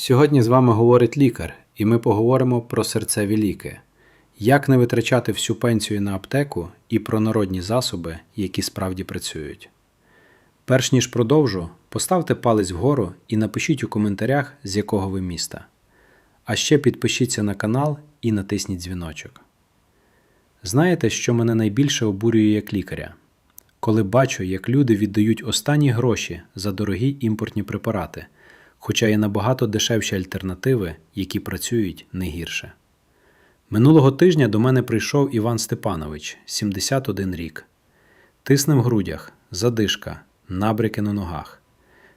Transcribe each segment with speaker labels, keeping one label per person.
Speaker 1: Сьогодні з вами говорить лікар, і ми поговоримо про серцеві ліки, як не витрачати всю пенсію на аптеку і про народні засоби, які справді працюють. Перш ніж продовжу, поставте палець вгору і напишіть у коментарях, з якого ви міста. А ще підпишіться на канал і натисніть дзвіночок. Знаєте, що мене найбільше обурює як лікаря? Коли бачу, як люди віддають останні гроші за дорогі імпортні препарати, хоча є набагато дешевші альтернативи, які працюють не гірше. Минулого тижня до мене прийшов Іван Степанович, 71 рік. Тисне в грудях, задишка, набряки на ногах,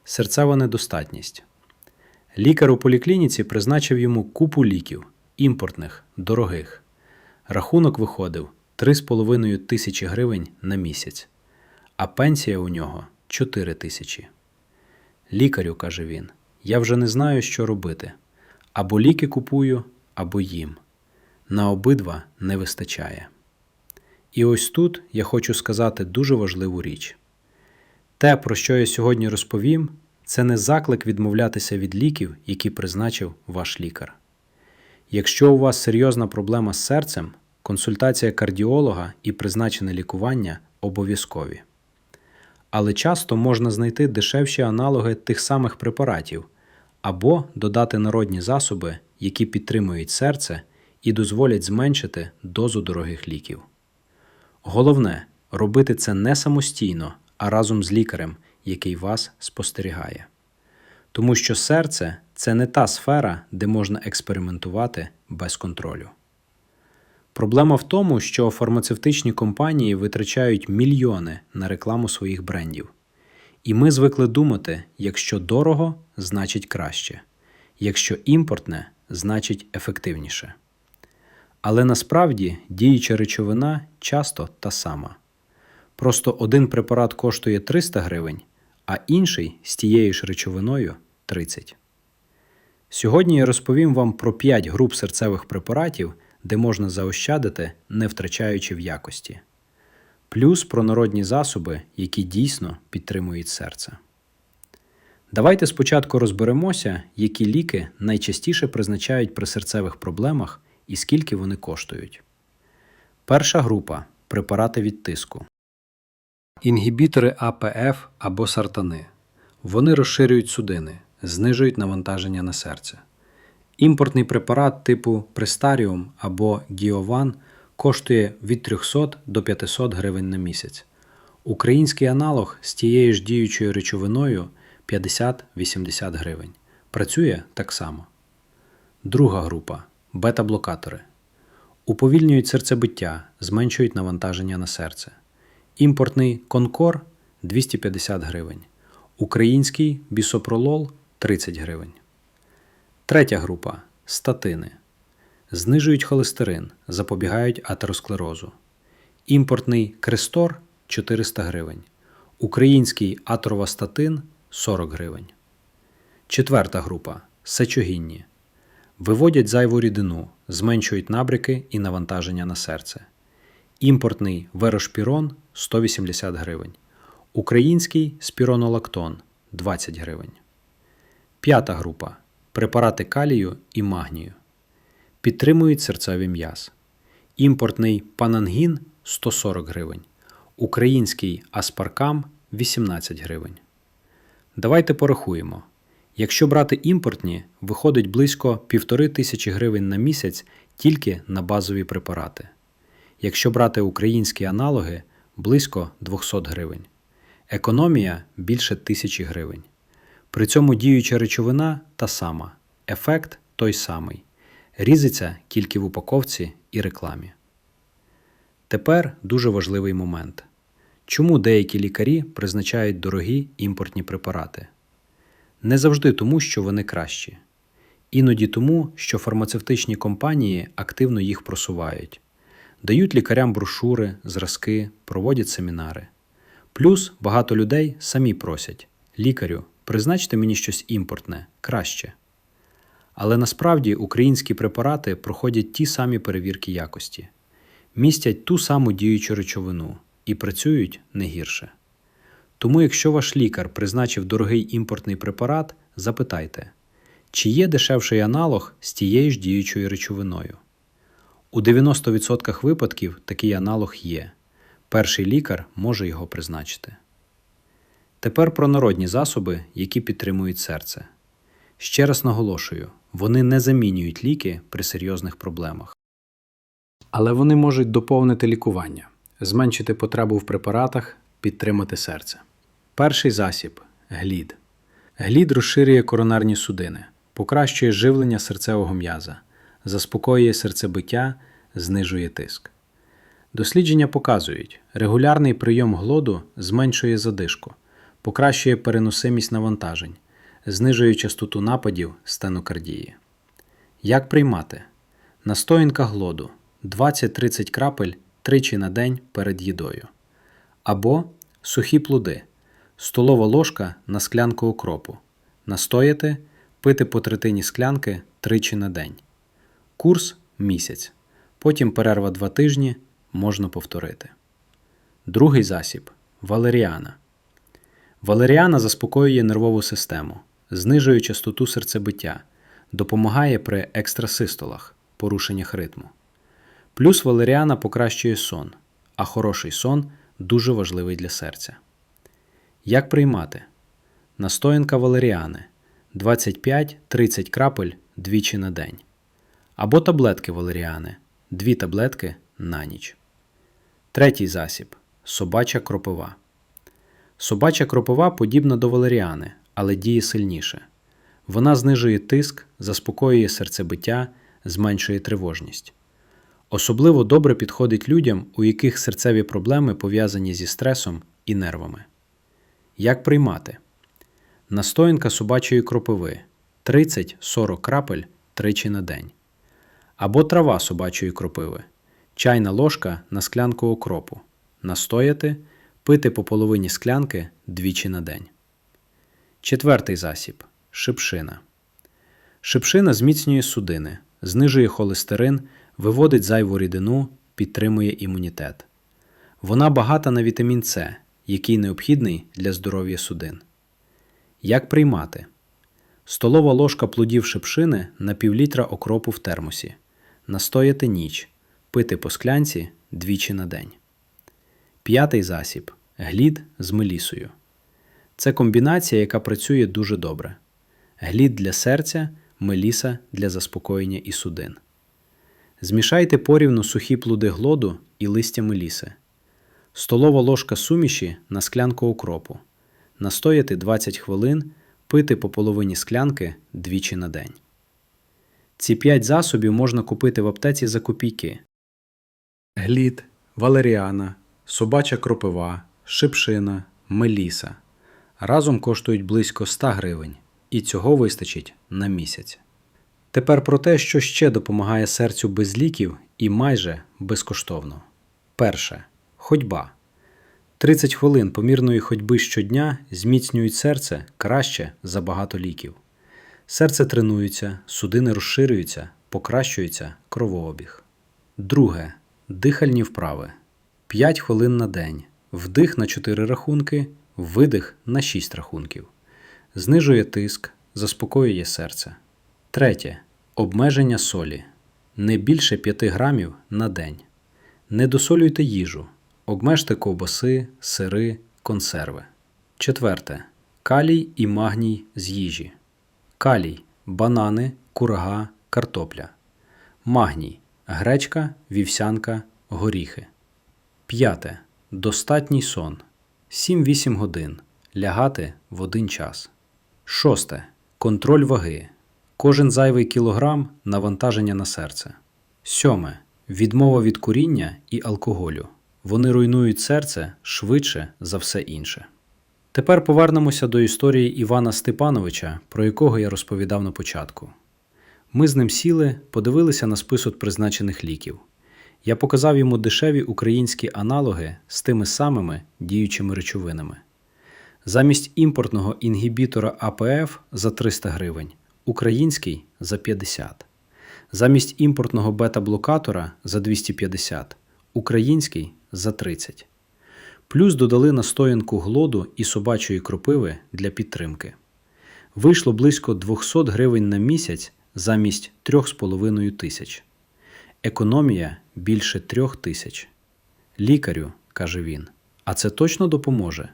Speaker 1: серцева недостатність. Лікар у поліклініці призначив йому купу ліків, імпортних, дорогих. Рахунок виходив 3,5 тисячі гривень на місяць, а пенсія у нього 4 тисячі. Лікарю, каже він, я вже не знаю, що робити. Або ліки купую, або їм. На обидва не вистачає. І ось тут я хочу сказати дуже важливу річ. Те, про що я сьогодні розповім, це не заклик відмовлятися від ліків, які призначив ваш лікар. Якщо у вас серйозна проблема з серцем, консультація кардіолога і призначене лікування обов'язкові. Але часто можна знайти дешевші аналоги тих самих препаратів або додати народні засоби, які підтримують серце і дозволять зменшити дозу дорогих ліків. Головне робити це не самостійно, а разом з лікарем, який вас спостерігає. Тому що серце це не та сфера, де можна експериментувати без контролю. Проблема в тому, що фармацевтичні компанії витрачають мільйони на рекламу своїх брендів. І ми звикли думати, якщо дорого, значить краще, якщо імпортне, значить ефективніше. Але насправді діюча речовина часто та сама. Просто один препарат коштує 300 гривень, а інший з тією ж речовиною 30. Сьогодні я розповім вам про 5 груп серцевих препаратів, де можна заощадити, не втрачаючи в якості, плюс про народні засоби, які дійсно підтримують серце. Давайте спочатку розберемося, які ліки найчастіше призначають при серцевих проблемах і скільки вони коштують. Перша група препарати від тиску. Інгібітори АПФ або сартани. Вони розширюють судини, знижують навантаження на серце. Імпортний препарат типу Престаріум або Гіован коштує від 300 до 500 гривень на місяць. Український аналог з тією ж діючою речовиною 50-80 гривень. Працює так само. Друга група бета-блокатори. Уповільнюють серцебиття, зменшують навантаження на серце. Імпортний Конкор 250 гривень. Український бісопролол 30 гривень. Третя група статини. Знижують холестерин, запобігають атеросклерозу. Імпортний Крестор 400 гривень. Український атровастатин 40 гривень. Четверта група сечогінні. Виводять зайву рідину, зменшують набряки і навантаження на серце. Імпортний верошпірон 180 гривень. Український спіронолактон 20 гривень. П'ята група препарати калію і магнію. Підтримують серцевий м'яз. Імпортний панангін 140 гривень. Український аспаркам 18 гривень. Давайте порахуємо. Якщо брати імпортні, виходить близько 1,5 тисячі гривень на місяць тільки на базові препарати. Якщо брати українські аналоги близько 200 гривень. Економія більше тисячі гривень. При цьому діюча речовина та сама, ефект той самий. Різиться тільки в упаковці і рекламі. Тепер дуже важливий момент. Чому деякі лікарі призначають дорогі імпортні препарати? Не завжди тому, що вони кращі. Іноді тому, що фармацевтичні компанії активно їх просувають, дають лікарям брошури, зразки, проводять семінари. Плюс багато людей самі просять лікарю, призначте мені щось імпортне, краще. Але насправді українські препарати проходять ті самі перевірки якості, містять ту саму діючу речовину і працюють не гірше. Тому, якщо ваш лікар призначив дорогий імпортний препарат, запитайте, чи є дешевший аналог з тією ж діючою речовиною. У 90% випадків такий аналог є. Перший лікар може його призначити. Тепер про народні засоби, які підтримують серце. Ще раз наголошую, вони не замінюють ліки при серйозних проблемах. Але вони можуть доповнити лікування, зменшити потребу в препаратах, підтримати серце. Перший засіб глід. Глід розширює коронарні судини, покращує живлення серцевого м'яза, заспокоює серцебиття, знижує тиск. Дослідження показують, регулярний прийом глоду зменшує задишку, покращує переносимість навантажень, знижує частоту нападів стенокардії. Як приймати? Настоянка глоду 20-30 крапель тричі на день перед їдою. Або сухі плоди, столова ложка на склянку окропу. Настояти, пити по третині склянки тричі на день. Курс місяць. Потім перерва 2 тижні можна повторити. Другий засіб валеріана. Валеріана заспокоює нервову систему, знижує частоту серцебиття, допомагає при екстрасистолах, порушеннях ритму. Плюс валеріана покращує сон, а хороший сон дуже важливий для серця. Як приймати? Настоянка валеріани 25-30 крапель двічі на день. Або таблетки валеріани 2 таблетки на ніч. Третій засіб собача кропива. Собача кропива подібна до валеріани, але діє сильніше. Вона знижує тиск, заспокоює серцебиття, зменшує тривожність. Особливо добре підходить людям, у яких серцеві проблеми пов'язані зі стресом і нервами. Як приймати? Настоянка собачої кропиви 30-40 крапель тричі на день. Або трава собачої кропиви. Чайна ложка на склянку окропу. Настояти, пити по половині склянки двічі на день. Четвертий засіб шипшина. Шипшина зміцнює судини, знижує холестерин, виводить зайву рідину, підтримує імунітет. Вона багата на вітамін С, який необхідний для здоров'я судин. Як приймати? Столова ложка плодів шипшини на півлітра окропу в термосі. Настояти ніч. Пити по склянці двічі на день. П'ятий засіб глід з мелісою. Це комбінація, яка працює дуже добре. Глід для серця, меліса для заспокоєння і судин. Змішайте порівну сухі плоди глоду і листя меліси. Столова ложка суміші на склянку окропу. Настояти 20 хвилин, пити по половині склянки двічі на день. Ці 5 засобів можна купити в аптеці за копійки. Глід, валеріана, собача кропива, шипшина, меліса. Разом коштують близько 100 гривень, і цього вистачить на місяць. Тепер про те, що ще допомагає серцю без ліків і майже безкоштовно. Перше. Ходьба. 30 хвилин помірної ходьби щодня зміцнюють серце краще за багато ліків. Серце тренується, судини розширюються, покращується кровообіг. Друге. Дихальні вправи. 5 хвилин на день. Вдих на 4 рахунки, видих на 6 рахунків. Знижує тиск, заспокоює серце. Третє. Обмеження солі. Не більше 5 грамів на день. Не досолюйте їжу. Обмежте ковбаси, сири, консерви. Четверте. Калій і магній з їжі. Калій банани, курага, картопля. Магній гречка, вівсянка, горіхи. П'яте. Достатній сон. 7-8 годин. Лягати в один час. Шосте. Контроль ваги. Кожен зайвий кілограм навантаження на серце. Сьоме. Відмова від куріння і алкоголю. Вони руйнують серце швидше за все інше. Тепер повернемося до історії Івана Степановича, про якого я розповідав на початку. Ми з ним сіли, подивилися на список призначених ліків. Я показав йому дешеві українські аналоги з тими самими діючими речовинами. Замість імпортного інгібітора АПФ за 300 гривень, український за 50. Замість імпортного бета-блокатора за 250, український за 30. Плюс додали настоянку глоду і собачої кропиви для підтримки. Вийшло близько 200 гривень на місяць замість 3,5 тисяч. Економія більше трьох тисяч. Лікарю, каже він, а це точно допоможе?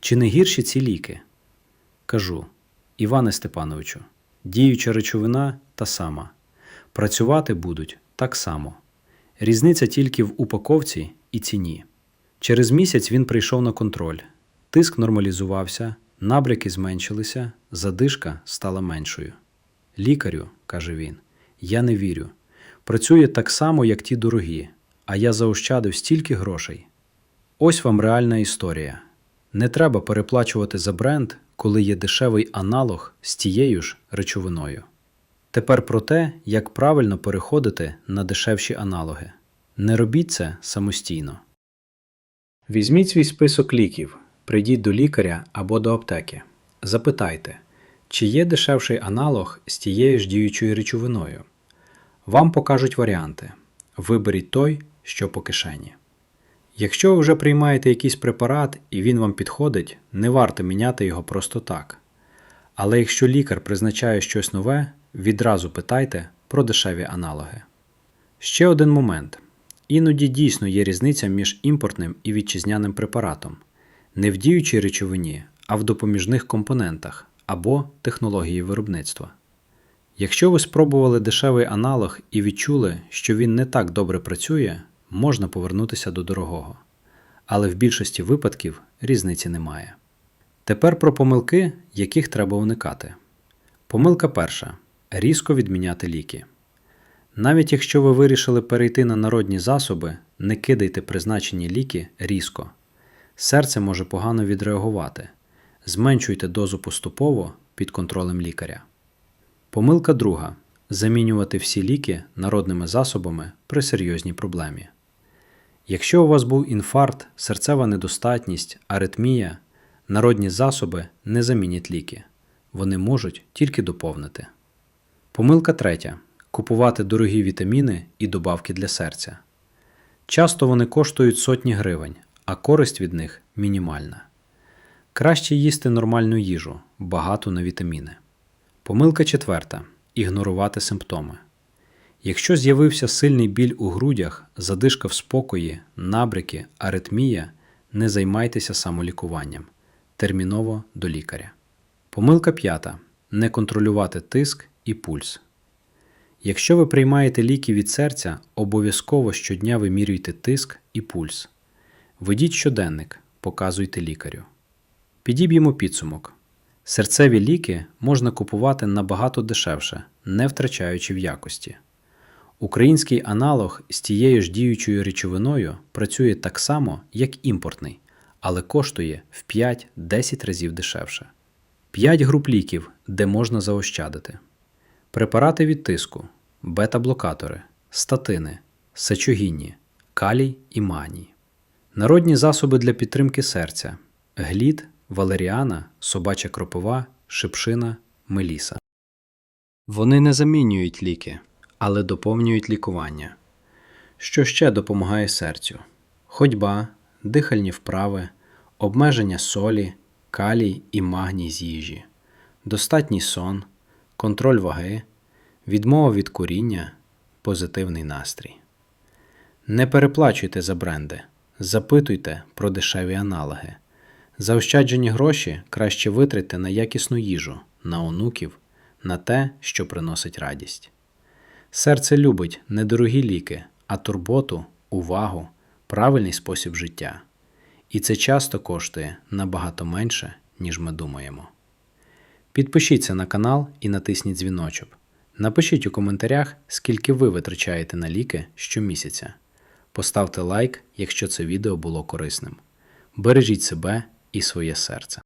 Speaker 1: Чи не гірші ці ліки? Кажу, Іване Степановичу, діюча речовина та сама. Працювати будуть так само. Різниця тільки в упаковці і ціні. Через місяць він прийшов на контроль. Тиск нормалізувався, набряки зменшилися, задишка стала меншою. Лікарю, каже він, я не вірю. Працює так само, як ті дорогі, а я заощадив стільки грошей. Ось вам реальна історія. Не треба переплачувати за бренд, коли є дешевий аналог з тією ж речовиною. Тепер про те, як правильно переходити на дешевші аналоги. Не робіть це самостійно. Візьміть свій список ліків, прийдіть до лікаря або до аптеки. Запитайте, чи є дешевший аналог з тією ж діючою речовиною. Вам покажуть варіанти. Виберіть той, що по кишені. Якщо ви вже приймаєте якийсь препарат і він вам підходить, не варто міняти його просто так. Але якщо лікар призначає щось нове, відразу питайте про дешеві аналоги. Ще один момент. Іноді дійсно є різниця між імпортним і вітчизняним препаратом, не в діючій речовині, а в допоміжних компонентах або технології виробництва. Якщо ви спробували дешевий аналог і відчули, що він не так добре працює, можна повернутися до дорогого. Але в більшості випадків різниці немає. Тепер про помилки, яких треба уникати. Помилка перша різко відміняти ліки. Навіть якщо ви вирішили перейти на народні засоби, не кидайте призначені ліки різко. Серце може погано відреагувати. Зменшуйте дозу поступово під контролем лікаря. Помилка друга замінювати всі ліки народними засобами при серйозній проблемі. Якщо у вас був інфаркт, серцева недостатність, аритмія, народні засоби не замінять ліки. Вони можуть тільки доповнити. Помилка третя купувати дорогі вітаміни і добавки для серця. Часто вони коштують сотні гривень, а користь від них мінімальна. Краще їсти нормальну їжу, багату на вітаміни. Помилка четверта ігнорувати симптоми. Якщо з'явився сильний біль у грудях, задишка в спокої, набряки, аритмія, не займайтеся самолікуванням. Терміново до лікаря. Помилка п'ята не контролювати тиск і пульс. Якщо ви приймаєте ліки від серця, обов'язково щодня вимірюйте тиск і пульс. Ведіть щоденник, показуйте лікарю. Підіб'ємо підсумок. Серцеві ліки можна купувати набагато дешевше, не втрачаючи в якості. Український аналог з тією ж діючою речовиною працює так само, як імпортний, але коштує в 5-10 разів дешевше. 5 груп ліків, де можна заощадити. Препарати від тиску, бета-блокатори, статини, сечогінні, калій і магній. Народні засоби для підтримки серця, глід, валеріана, собача кропива, шипшина, меліса. Вони не замінюють ліки, але доповнюють лікування. Що ще допомагає серцю? Ходьба, дихальні вправи, обмеження солі, калій і магній з їжі, достатній сон, контроль ваги, відмова від куріння, позитивний настрій. Не переплачуйте за бренди, запитуйте про дешеві аналоги. Заощаджені гроші краще витратьте на якісну їжу, на онуків, на те, що приносить радість. Серце любить не дорогі ліки, а турботу, увагу, правильний спосіб життя. І це часто коштує набагато менше, ніж ми думаємо. Підпишіться на канал і натисніть дзвіночок. Напишіть у коментарях, скільки ви витрачаєте на ліки щомісяця. Поставте лайк, якщо це відео було корисним. Бережіть себе і своє серце.